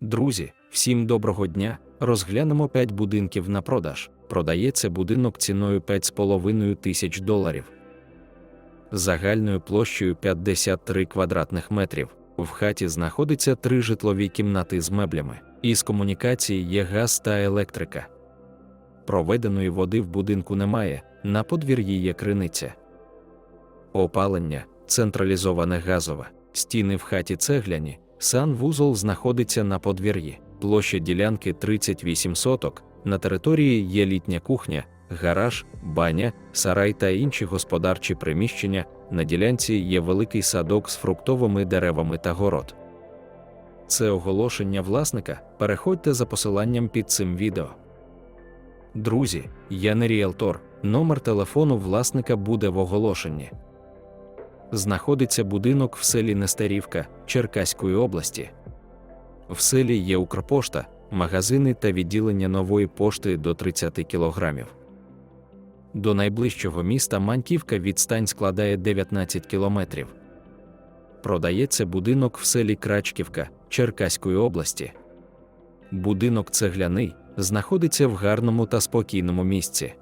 Друзі, всім доброго дня! Розглянемо 5 будинків на продаж. Продається будинок ціною 5,5 тисяч доларів. Загальною площею 53 квадратних метрів. В хаті знаходиться три житлові кімнати з меблями. Із комунікації є газ та електрика. Проведеної води в будинку немає, на подвір'ї є криниця. Опалення централізоване газове. Стіни в хаті цегляні, санвузол знаходиться на подвір'ї. Площа ділянки 38 соток. На території є літня кухня, гараж, баня, сарай та інші господарчі приміщення. На ділянці є великий садок з фруктовими деревами та город. Це оголошення власника. Переходьте за посиланням під цим відео. Друзі, я не ріелтор. Номер телефону власника буде в оголошенні. Знаходиться будинок в селі Нестерівка Черкаської області. В селі є Укрпошта, магазини та відділення нової пошти до 30 кілограмів. До найближчого міста Маньківка відстань складає 19 кілометрів. Продається будинок в селі Крачківка Черкаської області. Будинок цегляний знаходиться в гарному та спокійному місці.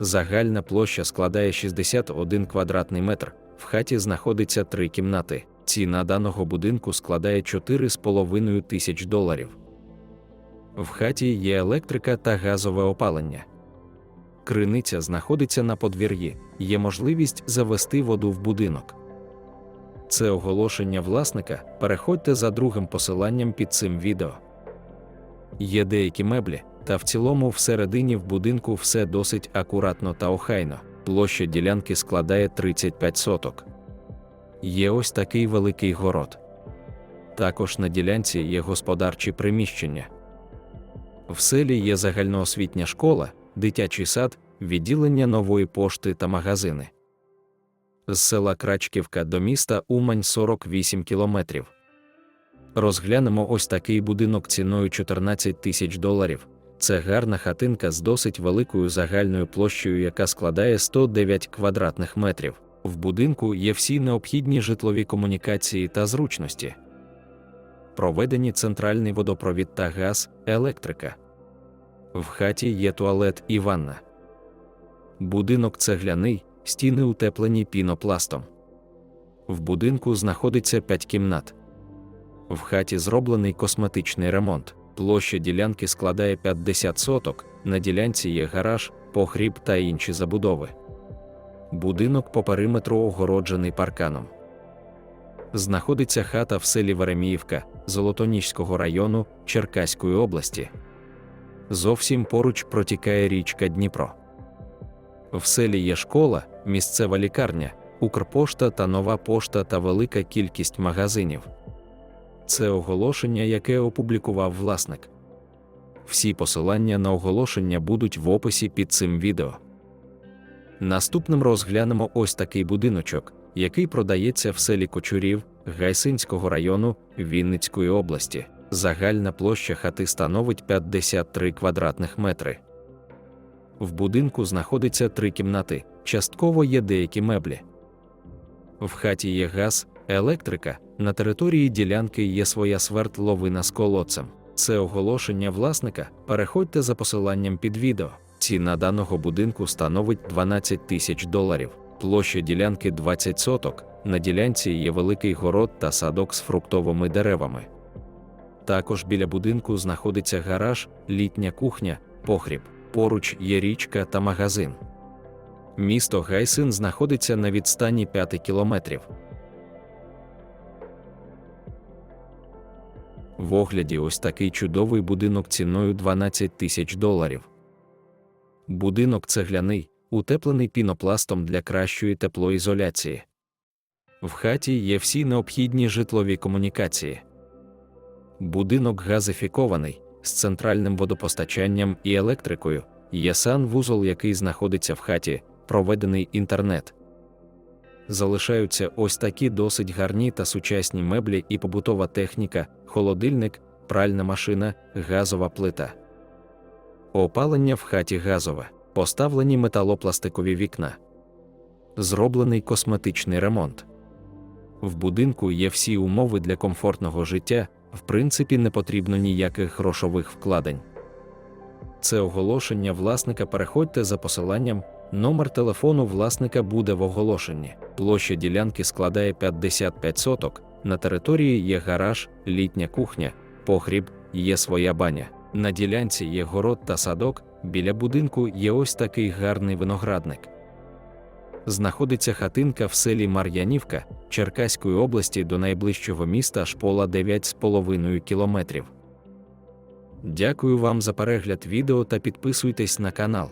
Загальна площа складає 61 квадратний метр. В хаті знаходиться три кімнати. Ціна даного будинку складає 4,5 тисяч доларів. В хаті є електрика та газове опалення. Криниця знаходиться на подвір'ї, є можливість завести воду в будинок. Це оголошення власника. Переходьте за другим посиланням під цим відео. Є деякі меблі, та в цілому всередині в будинку все досить акуратно та охайно. Площа ділянки складає 35 соток. Є ось такий великий город. Також на ділянці є господарчі приміщення. В селі є загальноосвітня школа, дитячий сад, відділення нової пошти та магазини. З села Крачківка до міста Умань 48 кілометрів. Розглянемо ось такий будинок ціною 14 тисяч доларів. Це гарна хатинка з досить великою загальною площею, яка складає 109 квадратних метрів. В будинку є всі необхідні житлові комунікації та зручності. Проведені центральний водопровід та газ, електрика. В хаті є туалет і ванна. Будинок цегляний, стіни утеплені пінопластом. В будинку знаходиться 5 кімнат. В хаті зроблений косметичний ремонт. Площа ділянки складає 50 соток, на ділянці є гараж, погріб та інші забудови. Будинок по периметру огороджений парканом. Знаходиться хата в селі Вереміївка Золотоніжського району Черкаської області. Зовсім поруч протікає річка Дніпро. В селі є школа, місцева лікарня, Укрпошта та нова пошта та велика кількість магазинів. Це оголошення, яке опублікував власник. Всі посилання на оголошення будуть в описі під цим відео. Наступним розглянемо ось такий будиночок, який продається в селі Кочурів Гайсинського району Вінницької області. Загальна площа хати становить 53 квадратних метри. В будинку знаходиться три кімнати, частково є деякі меблі. В хаті є газ, електрика, на території ділянки є своя свердловина з колодцем. Це оголошення власника. Переходьте за посиланням під відео. Ціна даного будинку становить 12 тисяч доларів. Площа ділянки 20 соток. На ділянці є великий город та садок з фруктовими деревами. Також біля будинку знаходиться гараж, літня кухня, погріб. Поруч є річка та магазин. Місто Гайсин знаходиться на відстані 5 кілометрів. В огляді ось такий чудовий будинок ціною 12 тисяч доларів. Будинок цегляний, утеплений пінопластом для кращої теплоізоляції. В хаті є всі необхідні житлові комунікації. Будинок газифікований з центральним водопостачанням і електрикою. Є санвузол, який знаходиться в хаті, проведений інтернет. Залишаються ось такі досить гарні та сучасні меблі і побутова техніка, холодильник, пральна машина, газова плита. Опалення в хаті газове, поставлені металопластикові вікна. Зроблений косметичний ремонт. В будинку є всі умови для комфортного життя, В принципі, не потрібно ніяких грошових вкладень. Це оголошення власника. Переходьте за посиланням. Номер телефону власника буде в оголошенні. Площа ділянки складає 55 соток. На території є гараж, літня кухня, погріб, є своя баня. На ділянці є город та садок. Біля будинку є ось такий гарний виноградник. Знаходиться хатинка в селі Мар'янівка Черкаської області до найближчого міста Шпола 9,5 кілометрів. Дякую вам за перегляд відео та підписуйтесь на канал.